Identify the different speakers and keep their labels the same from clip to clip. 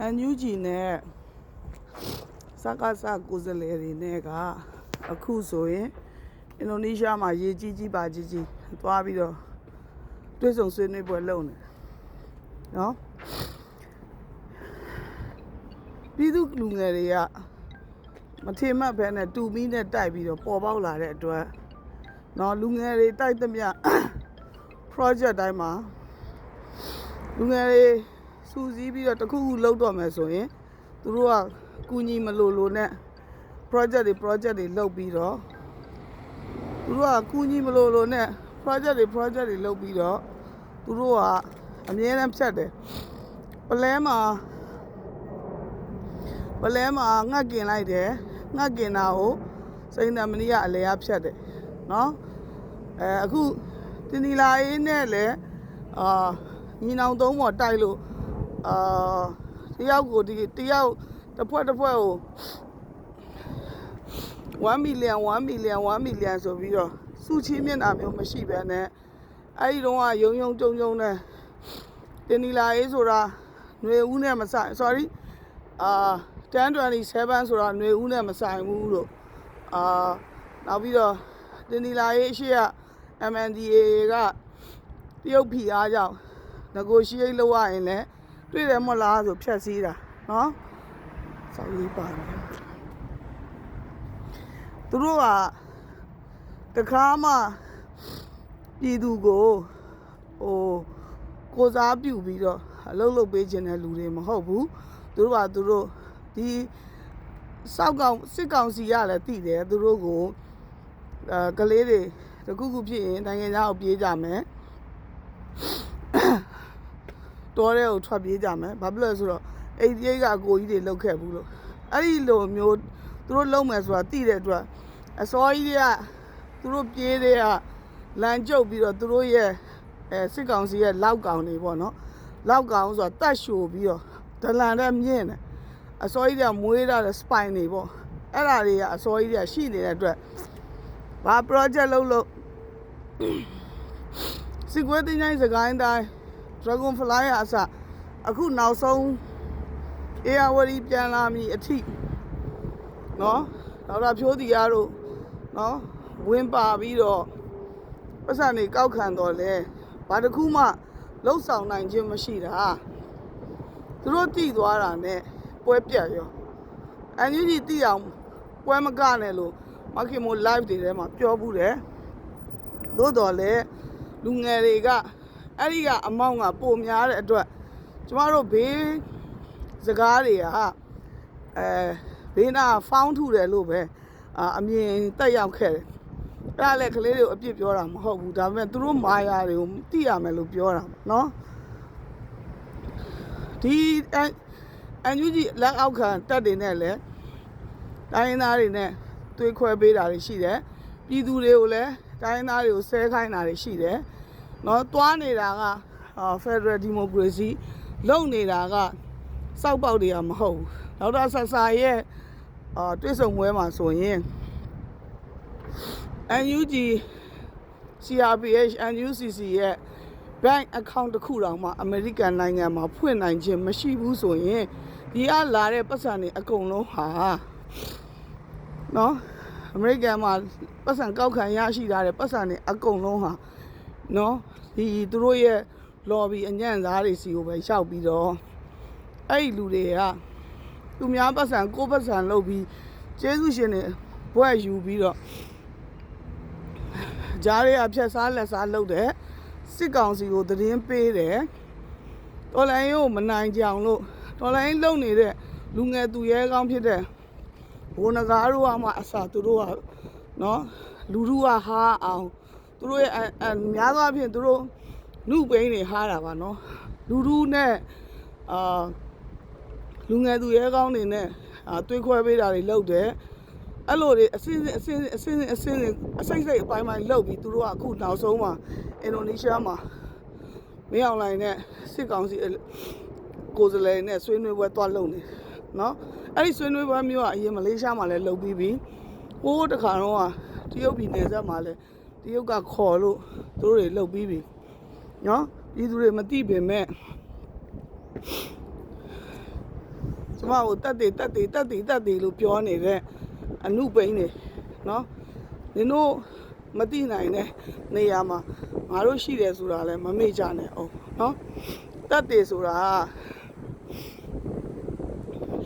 Speaker 1: အန်ယူဂျီနဲ့စကားစကိုယ်စားလှယ်တွေနဲ့ကအခုဆိုရင်အင်ဒိုနီးရှားမှာရေကြီးကြီးပါကြီးကြီးသွားပြီးတော့တွဲဆုံဆွေးနွေးပွဲလုပ်နေတယ်နော်ပြည်သူလူငယ်တွေကမထေမှတ်ဘဲနဲ့တူမီနဲ့တိုက်ပြီးတော့ပေါ်ပေါက်လာတဲ့အတွက်နော်လူငယ်တွေတိုက်သမျှ project တိုင်းမှာ လူငယ်တွေစူးစီးပြီးတော့တစ်ခုခုလုပ်တော့မယ်ဆိုရင်သူတို့ကကူညီမလို့လို့နဲ့ project တွေ project တွေလုပ်ပြီးတော့သူတို့ကကူညီမလို့လို့နဲ့ project တွေ project တွေလုပ်ပြီးတော့သူတို့ကအမြဲတမ်းဖြတ်တယ်ပလဲမှာပလဲမှာငတ်กินလိုက်တယ်ငတ်กินတာကိုစိန်တမဏိကအလဲအဖြတ်တယ်နော်အဲအခုတင်ဒီလာအေးနဲ့လည်းအာ ညီနောင်သုံးပေါ်တိုက်လို့အာတယောက်ကိုဒီတယောက်တစ်ဖွဲ့တစ်ဖွဲ့ကို1 million 1 million 1 million ဆိုပြီးတော့စုချီးမျက်နှာမျိုးမရှိဘဲနဲ့အဲ့ဒီတော့ကယုံယုံကြုံကြုံနဲ့တင်ဒီလာအေးဆိုတာຫນွေဦးနဲ့မဆိုင် sorry အာ1027ဆိုတာຫນွေဦးနဲ့မဆိုင်ဘူးလို့အာနောက်ပြီးတော့တင်ဒီလာအေးအရှိက MNDAA ကတရုတ်ဖီအားကြောင့် negotiate လုပ်ရရင်လည်းတွေ့တယ်မဟုတ်လားဆိုဖြတ်စည်းတာနော်စောက်ရေးပါတယ်သူတို့ကတခါမှပြည်သူကိုဟိုကိုစားပြုပြီးတော့အလုပ်လုပ်ပေးခြင်းတဲ့လူတွေမဟုတ်ဘူးသူတို့ကသူတို့ဒီစောက်ကောင်စစ်ကောင်စီရလည်းတည်တယ်သူတို့ကိုအဲကလေးတွေတခုခုဖြစ်ရင်နိုင်ငံသားကိုပြေးကြမယ် တော်တဲ့ကိုထွက်ပြေးကြမယ်ဘာဖြစ်လို့လဲဆိုတော့အိတ်ကြီးကအကိုကြီးတွေလောက်ခဲ့ဘူးလို့အဲ့ဒီလိုမျိုးသူတို့လုံမယ်ဆိုတာသိတဲ့အတွက်အစောကြီးတွေကသူတို့ပြေးတဲ့ကလမ်းကျုပ်ပြီးတော့သူတို့ရဲ့အဲစစ်ကောင်စီရဲ့လောက်ကောင်တွေပေါ့နော်လောက်ကောင်ဆိုတာတတ်ရှို့ပြီးတော့ဒလန်တဲ့မြင့်တယ်အစောကြီးတွေကမွေးထားတဲ့ spine တွေပေါ့အဲ့ဒါတွေကအစောကြီးတွေကရှိနေတဲ့အတွက်ဘာ project လုပ်လို့စစ်ကွေးတင်းချိုင်းစကိုင်းတိုင်း Dragon Fly အစအခုနောက်ဆုံးအေယာဝတီပြန်လာပြီအထိနော်ဒေါက်တာဖြိုးတီအားတို့နော်ဝင်ပါပြီးတော့ပတ်စံနေကောက်ခံတော့လဲဘာတစ်ခုမှလှုပ်ဆောင်နိုင်ခြင်းမရှိတာသူတို့တည်သွားတာနဲ့ပွဲပြတ်ရောအန်ယူဂျီတည်အောင်ပွဲမကနဲ့လို့မခင်မို live တွေထဲမှာပြောဘူးတယ်သို့တော်လည်းလူငယ်တွေက အဲ့ဒီကအမောင်းကပိုများတဲ့အတွက်ကျမတို့ဘေးစကားတွေကအဲဘေးနာဖောင်းထုတယ်လို့ပဲအာအမြင်တက်ရောက်ခဲ့တယ်အဲ့ဒါလည်းကလေးတွေကိုအပြစ်ပြောတာမဟုတ်ဘူးဒါပေမဲ့သူတို့မာယာတွေကိုသိရမယ်လို့ပြောတာเนาะဒီအန်ယူဂျီလက်အောက်ခံတက်တွေနဲ့လည်းတိုင်းရင်းသားတွေနဲ့တွေးခွဲပေးတာတွေရှိတယ်ပြည်သူတွေကိုလည်းတိုင်းရင်းသားတွေကိုဆဲခိုင်းတာတွေရှိတယ် နော်သွားနေတာကဖက်ဒရယ်ဒီမိုကရေစီလုံနေတာကစောက်ပေါက်တွေကမဟုတ်ဘူးဒေါက်တာဆဆာရဲ့အာတွဲဆုံပွဲမှာဆိုရင် NUG CRPH NUCC ရဲ့ bank account တစ်ခုတောင်မှအမေရိကန်နိုင်ငံမှာဖွင့်နိုင်ခြင်းမရှိဘူးဆိုရင်ဒီကလာတဲ့ပတ်စံတွေအကုန်လုံးဟာနော်အမေရိကန်မှာပတ်စံကောက်ခံရရှိထားတဲ့ပတ်စံတွေအကုန်လုံးဟာ နော်ဒီသူတို့ရဲ့ lobby အညံ့သားတွေစီကိုပဲရှောက်ပြီးတော့အဲ့ဒီလူတွေကသူများပတ်စံကိုယ့်ပတ်စံလုပ်ပြီးကျေးဇူးရှင်တွေဘွဲ့ယူပြီးတော့ကြားရဲအဖြတ်စားလက်စားလုပ်တဲ့စစ်ကောင်စီကိုသတင်းပေးတယ်တော်လိုင်းကိုမနိုင်ကြအောင်လို့တော်လိုင်းလုံနေတဲ့လူငယ်သူရဲကောင်းဖြစ်တဲ့ဘိုးနဂါတို့ကမှအစာသူတို့ကနော်လူလူကဟာအောင် သူတို့ရဲ့အများသောအားဖြင့်သူတို့နှုတ်ပိန်းတွေဟားတာပါနော်လူလူနဲ့အာလူငယ်သူရဲကောင်းတွေနဲ့အာတွေးခွဲပေးတာတွေလုပ်တယ်အဲ့လိုတွေအစင်းစင်းအစင်းစင်းအစင်းစင်းအစင်းစင်းအစိတ်စိတ်အပိုင်းပိုင်းလုပ်ပြီးသူတို့ကအခုနောက်ဆုံးမှာအင်ဒိုနီးရှားမှာမင်းအောင်လိုင်းနဲ့စစ်ကောင်စီကိုယ်စားလှယ်နဲ့ဆွေးနွေးပွဲတွားလုပ်နေနော်အဲ့ဒီဆွေးနွေးပွဲမျိုးကအရင်မလေးရှားမှာလည်းလုပ်ပြီးပြီဟိုးတခါတော့တရုတ်ပြည်နယ်စပ်မှာလည်း တရုတ်ကခေါ်လို့သူတို့တွေလုပ်ပြီးပြီနော်ပြည်သူတွေမသိပေမဲ့ကျမကိုတက်တယ်တက်တယ်တက်တယ်တက်တယ်လို့ပြောနေတဲ့အမှုပိန်းနေနော်နင်တို့မသိနိုင်တဲ့နေရာမှာငါတို့ရှိတယ်ဆိုတာလည်းမမေ့ကြနဲ့အောင်နော်တက်တယ်ဆိုတာ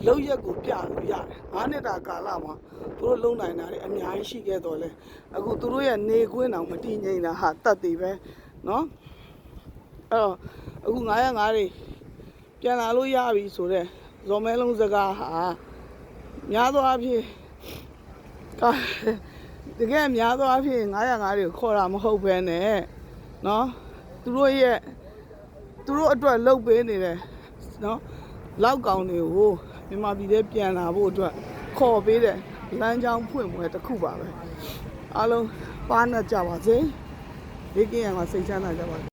Speaker 1: လောက်ရက်ကိုပြလို့ရတယ်ငါးနှစ်တာကာလမှာသူတို့လုံနိုင်တာတွေအများကြီးရှိခဲ့တော့လဲအခုသူတို့ရဲ့နေခွင်းတောင်မတည်ငြိမ်တာဟာတက်တယ်ပဲနော်အဲ့တော့အခု905တွေပြန်လာလို့ရပြီဆိုတော့ဇော်မဲလုံးစကားဟာများသောအားဖြင့်ကာတကယ်များသောအားဖြင့်905တွေကိုခေါ်တာမဟုတ်ဘဲနဲ့နော်သူတို့ရဲ့သူတို့အတွက်လှုပ်ပေးနေတယ်နော်လောက်ကောင်တွေကို မြန်မာပြည်ထဲပြန်လာဖို့အတွက်ခေါ်ပေးတဲ့လမ်းကြောင်းဖွင့်ပွဲတစ်ခုပါပဲအားလုံးပါးနဲ့ကြပါစေဘေးကင်းရန်မှာစိတ်ချမ်းသာကြပါစေ